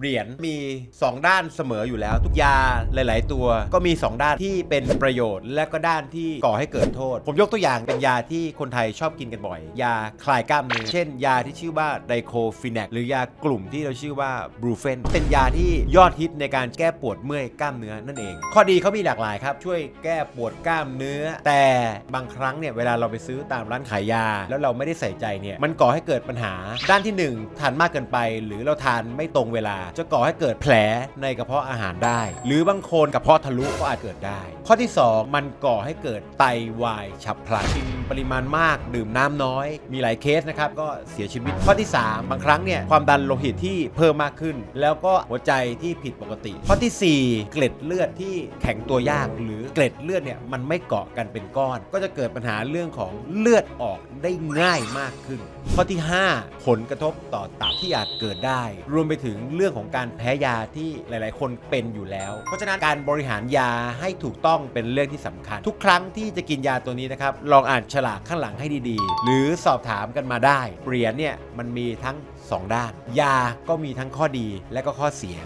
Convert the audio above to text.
เหรียญมี 2 ด้านเสมออยู่แล้ว ทุกยาหลาย ๆ ตัว ก็มี 2 ด้านที่เป็นประโยชน์ และก็ด้านที่ก่อให้เกิดโทษ ผมยกตัวอย่างเป็นยาที่คนไทยชอบกินกันบ่อย ยาคลายกล้ามเนื้อเช่น ยาที่ชื่อว่าไดโคฟินแนกหรือยากลุ่มที่เราชื่อว่าบรูเฟนเป็นยาที่ยอดฮิตในการแก้ปวดเมื่อยกล้ามเนื้อนั่นเอง ข้อดีเขามีหลากหลายครับช่วยแก้ปวดกล้ามเนื้อ แต่บางครั้งเนี่ยเวลาเราไปซื้อตามร้านขายยา แล้วเราไม่ได้ใส่ใจเนี่ยมันก่อให้เกิดปัญหา ด้านที่หนึ่งทานมากเกินไป หรือเราทานไม่ตรงเวลาจะก่อให้เกิดแผลในกระเพาะอาหารได้ หรือบางคนกระเพาะทะลุก็อาจเกิดได้ ข้อที่ 2 มันก่อให้เกิดไตวายฉับพลันกินปริมาณมาก ดื่มน้ำน้อย มีหลายเคสนะครับก็เสียชีวิตข้อที่ 3 บางครั้งเนี่ยความดันโลหิตที่เพิ่มมากขึ้น แล้วก็หัวใจที่ผิดปกติ ข้อทีสี่ 4 เกล็ดเลือดที่แข็งตัวยาก หรือเกล็ดเลือดเนี่ยมันไม่เกาะกันเป็นก้อน ก็จะเกิดปัญหาเรื่องของเลือดออกได้ง่ายมากขึ้น ข้อที่ 5 ผลกระทบต่อตับที่อาจเกิดได้ รวมไปถึงเรื่องของการแพ้ยาที่หลาย ๆ คนเป็นอยู่แล้ว เพราะฉะนั้นการบริหารยาให้ถูกต้องเป็นเรื่องที่สำคัญ ทุกครั้งที่จะกินยาตัวนี้นะครับลองอ่านฉลากข้างหลังให้ดี ๆ หรือสอบถามกันมาได้เหรียญเนี่ยมันมีทั้งสองด้าน ยาก็มีทั้งข้อดีและก็ข้อเสีย